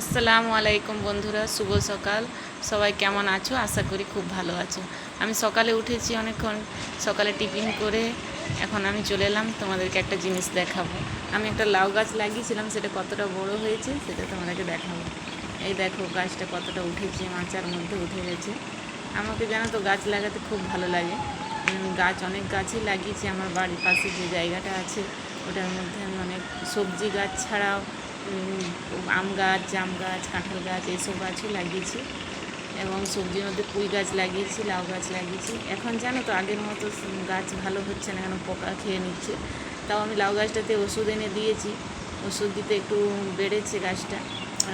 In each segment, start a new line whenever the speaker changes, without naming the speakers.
আসসালামু আলাইকুম বন্ধুরা, শুভ সকাল। সবাই কেমন আছো? আশা করি খুব ভালো আছো। আমি সকালে উঠেছি অনেকক্ষণ, সকালে টিফিন করে এখন আমি চলে এলাম, তোমাদেরকে একটা জিনিস দেখাবো। আমি একটা লাউ গাছ লাগিয়েছিলাম, সেটা কতটা বড় হয়েছে সেটা তোমাদেরকে দেখাবো। এই দেখো, গাছটা কতটা উঠেছে, মাচার মধ্যে উঠে গেছে। আমাকে জানো তো, গাছ লাগাতে খুব ভালো লাগে। গাছ, অনেক গাছই লাগিয়েছি আমার বাড়ির পাশে যে জায়গাটা আছে, ওটার মধ্যে আমি অনেক সবজি গাছ ছাড়াও আম গাছ, জাম গাছ, কাঁঠাল গাছ এইসব গাছও লাগিয়েছি। এবং সবজির মধ্যে পুঁই গাছ লাগিয়েছি, লাউ গাছ লাগিয়েছি। এখন জানো তো, আগের মতো গাছ ভালো হচ্ছে না কেন পোকা খেয়ে নিচ্ছে। তাও আমি লাউ গাছটাতে ওষুধ এনে দিয়েছি। ওষুধ দিতে একটু বেড়েছে গাছটা।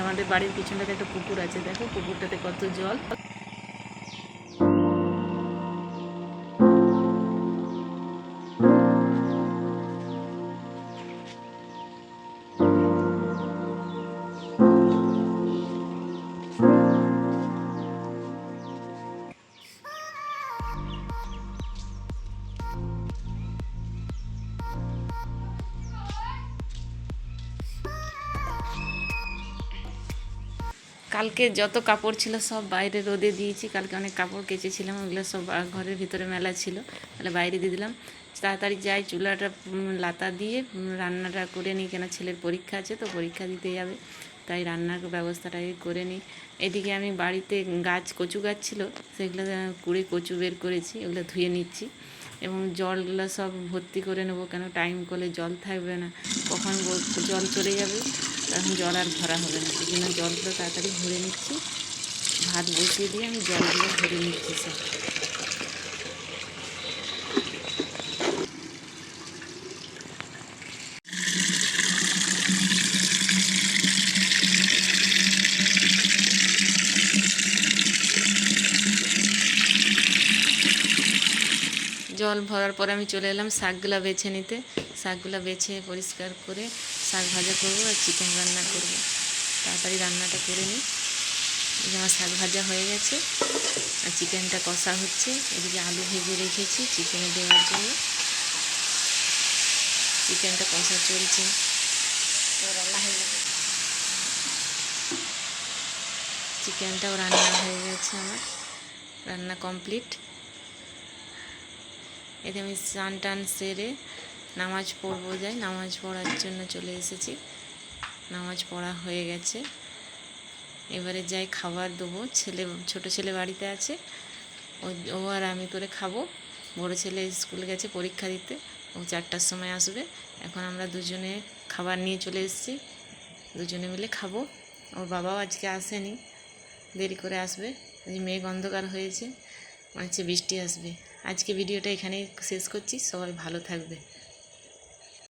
আমাদের বাড়ির পিছনটাতে একটা পুকুর আছে, দেখো পুকুরটাতে কত জল। কালকে যত কাপড় ছিল সব বাইরে রোদে দিয়েছি। কালকে অনেক কাপড় কেচেছিলাম, ওগুলো সব ঘরের ভিতরে মেলা ছিল, তাহলে বাইরে দিয়ে দিলাম। তাড়াতাড়ি যাই, চুলাটা লাতা দিয়ে রান্নাটা করে নিই, কেন ছেলের পরীক্ষা আছে তো পরীক্ষা দিতে যাবে। তাই রান্নার ব্যবস্থাটা করে নিই। এদিকে আমি বাড়িতে গাছ, কচু গাছ ছিল, সেগুলো কুড়ে কচু বের করেছি, ওগুলো ধুয়ে নিচ্ছি। এবং জলগুলো সব ভর্তি করে নেব, কেন টাইম করলে জল থাকবে না, কখন জল চলে যাবে। তখন জল আর ভরা হবে না। এই জন্য জলগুলো তাড়াতাড়ি ভরে নিচ্ছি। ভাত বসিয়ে দিয়ে আমি জলগুলো ভরে নিচ্ছি সব। জল ভরার পরে আমি চলে এলাম শাকগুলা বেছে নিতে। শাকগুলা বেছে পরিষ্কার করে শাক ভাজা করব আর চিকেন রান্না করব। তাড়াতাড়ি রান্নাটা করে নিই। এই আমার শাক ভাজা হয়ে গেছে আর চিকেনটা কষা হচ্ছে। এদিকে আলু ভেজে রেখেছি চিকেনে দেওয়ার জন্য। চিকেনটা কষা চলছে। চিকেনটাও রান্না হয়ে গেছে। আমার। রান্না কমপ্লিট এতে আমি স্নান টান সেরে নামাজ পড়ব যাই, নামাজ পড়ার জন্য চলে এসেছি। নামাজ পড়া হয়ে গেছে। এবারে যাই খাবার দেবো। ছেলে, ছোট ছেলে বাড়িতে আছে। ও আর আমি করে খাব। বড় ছেলে স্কুলে গেছে পরীক্ষা দিতে। ও চারটার সময় আসবে। এখন আমরা দুজনে খাবার নিয়ে চলে এসেছি। দুজনে মিলে খাব। ওর বাবাও আজকে আসেনি। দেরি করে আসবে। এই মেঘ অন্ধকার হয়েছে। মনে হচ্ছে বৃষ্টি আসবে। আজকে ভিডিওটা এখানেই শেষ করছি। সবাই ভালো থাকবে।